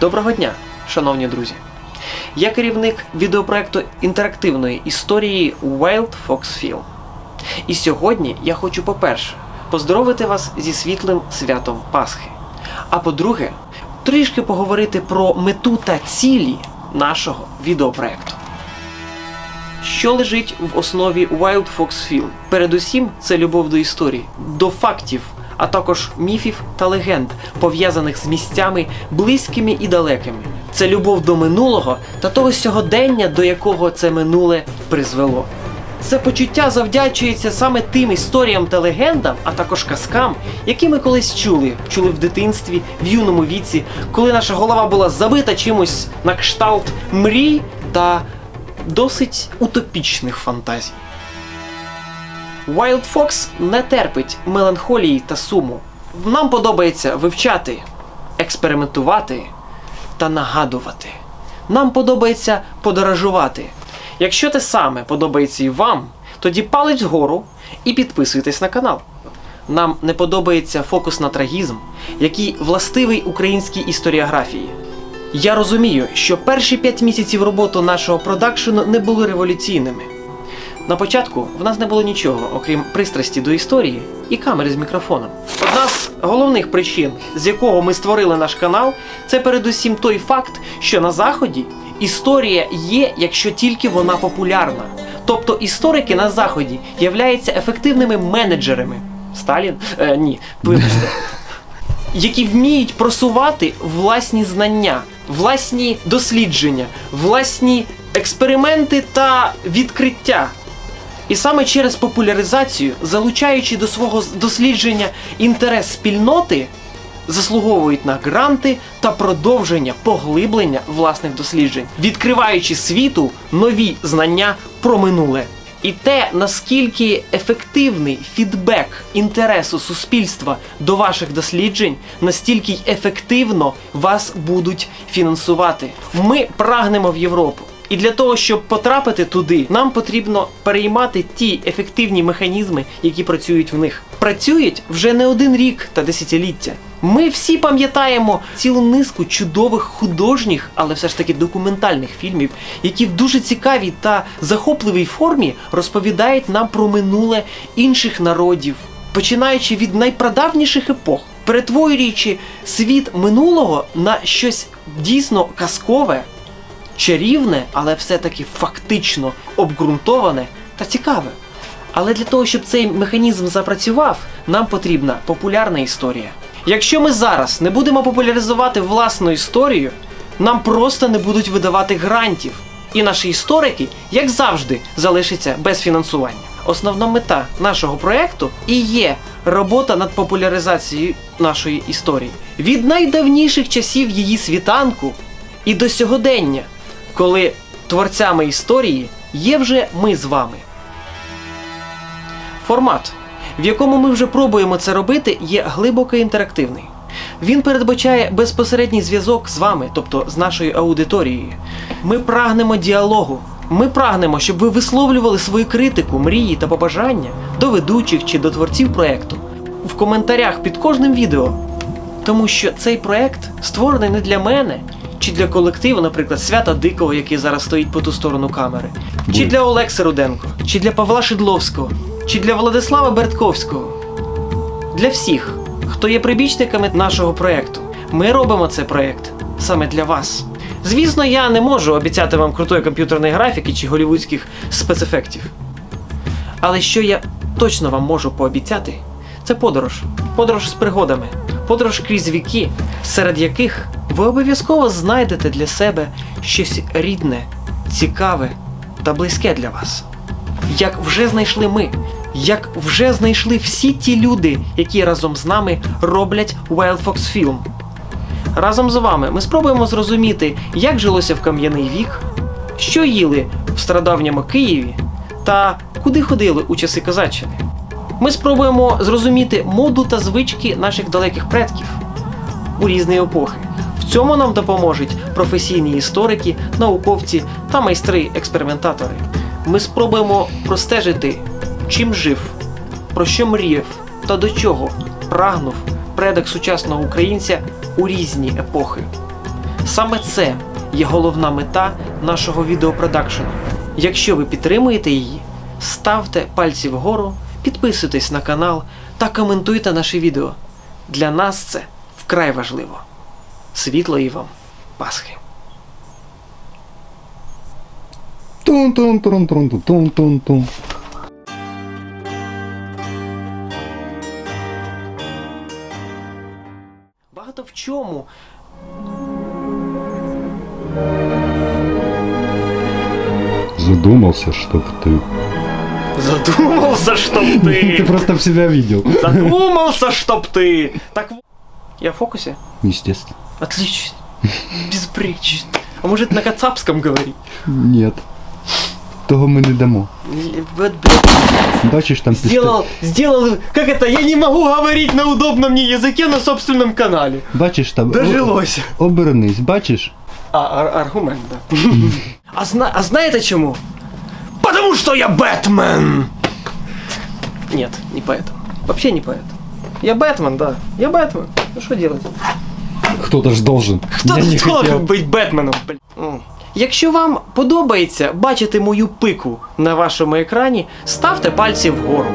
Доброго дня, шановні друзі! Я керівник відеопроекту інтерактивної історії Wild Fox Film. І сьогодні я хочу, по-перше, поздоровити вас зі світлим святом Пасхи. А по-друге, трішки поговорити про мету та цілі нашого відеопроекту. Що лежить в основі Wild Fox Film? Передусім, це любов до історії, до фактів, а також міфів та легенд, пов'язаних з місцями близькими і далекими. Це любов до минулого та того сьогодення, до якого це минуле призвело. Це почуття завдячується саме тим історіям та легендам, а також казкам, які ми колись чули, чули в дитинстві, в юному віці, коли наша голова була забита чимось на кшталт мрій та досить утопічних фантазій. Wild Fox не терпить меланхолії та суму. Нам подобається вивчати, експериментувати та нагадувати. Нам подобається подорожувати. Якщо те саме подобається і вам, тоді палець вгору і підписуйтесь на канал. Нам не подобається фокус на трагізм, який властивий українській історіографії. Я розумію, що перші 5 місяців роботи нашого продакшену не були революційними. На початку в нас не було нічого, окрім пристрасті до історії і камери з мікрофоном. Одна з головних причин, з якого ми створили наш канал, це передусім той факт, що на заході історія є, якщо тільки вона популярна. Тобто історики на заході являються ефективними менеджерами. Сталін? Е, ні, вибачте. Які вміють просувати власні знання, власні дослідження, власні експерименти та відкриття. І саме через популяризацію, залучаючи до свого дослідження інтерес спільноти, заслуговують на гранти та продовження поглиблення власних досліджень, відкриваючи світу нові знання про минуле. І те, наскільки ефективний фідбек інтересу суспільства до ваших досліджень, настільки й ефективно вас будуть фінансувати. Ми прагнемо в Європу. І для того, щоб потрапити туди, нам потрібно переймати ті ефективні механізми, які працюють в них. Працюють вже не один рік та десятиліття. Ми всі пам'ятаємо цілу низку чудових художніх, але все ж таки документальних фільмів, які в дуже цікавій та захопливій формі розповідають нам про минуле інших народів, починаючи від найпрадавніших епох, перетворюючи світ минулого на щось дійсно казкове чарівне, але все-таки фактично обґрунтоване та цікаве. Але для того, щоб цей механізм запрацював, нам потрібна популярна історія. Якщо ми зараз не будемо популяризувати власну історію, нам просто не будуть видавати грантів. І наші історики, як завжди, залишаться без фінансування. Основна мета нашого проєкту і є робота над популяризацією нашої історії від найдавніших часів її світанку і до сьогодення коли творцями історії є вже ми з вами. Формат, в якому ми вже пробуємо це робити, є глибоко інтерактивний. Він передбачає безпосередній зв'язок з вами, тобто з нашою аудиторією. Ми прагнемо діалогу. Ми прагнемо, щоб ви висловлювали свою критику, мрії та побажання до ведучих чи до творців проєкту в коментарях під кожним відео. Тому що цей проєкт створений не для мене чи для колективу, наприклад, Свята Дикого, який зараз стоїть по ту сторону камери, чи для Олекси Руденко, чи для Павла Шидловського, чи для Владислава Бертковського. Для всіх, хто є прибічниками нашого проєкту. Ми робимо цей проєкт саме для вас. Звісно, я не можу обіцяти вам крутої комп'ютерної графіки чи голівудських спецефектів. Але що я точно вам можу пообіцяти, це подорож. Подорож з пригодами, подорож крізь віки, серед яких ви обов'язково знайдете для себе щось рідне, цікаве та близьке для вас. Як вже знайшли ми, як вже знайшли всі ті люди, які разом з нами роблять Wild Fox Film. Разом з вами ми спробуємо зрозуміти, як жилося в кам'яний вік, що їли в стародавньому Києві та куди ходили у часи козаччини. Ми спробуємо зрозуміти моду та звички наших далеких предків у різні епохи. Цьому нам допоможуть професійні історики, науковці та майстри-експериментатори. Ми спробуємо простежити, чим жив, про що мріяв та до чого прагнув предок сучасного українця у різні епохи. Саме це є головна мета нашого відеопродакшену. Якщо ви підтримуєте її, ставте пальці вгору, підписуйтесь на канал та коментуйте наші відео. Для нас це вкрай важливо. Світлої вам Пасхи! Тун-тун-тун-тун-тун-тун-тун. Багато в чому Задумался, чтоб ты. задумався, щоб Ты ти. просто в себя видел. Задумався, щоб ти. Так в- я в фокусе? Естественно. Отлично. Безбречно. А может на кацапском говорить? Нет. Того ми не дамо. Вот, блядь, Бачиш, там сделал, сделал, как это, я не могу говорить на удобном мне языке на собственном канале. Бачиш там. Дожилось. О- Обернись, бачиш? А, ар- аргумент, да. А, зна- а знаете чему? Потому что я Бэтмен! Нет, не поэтому. Вообще не поэтому. Я Бэтмен, да. Я Бэтмен. Ну что делать? Хто-то ж должен. Хто Я не хто должен бути Бетменом? блін? М. Якщо вам подобається бачити мою пику на вашому екрані, ставте пальці вгору.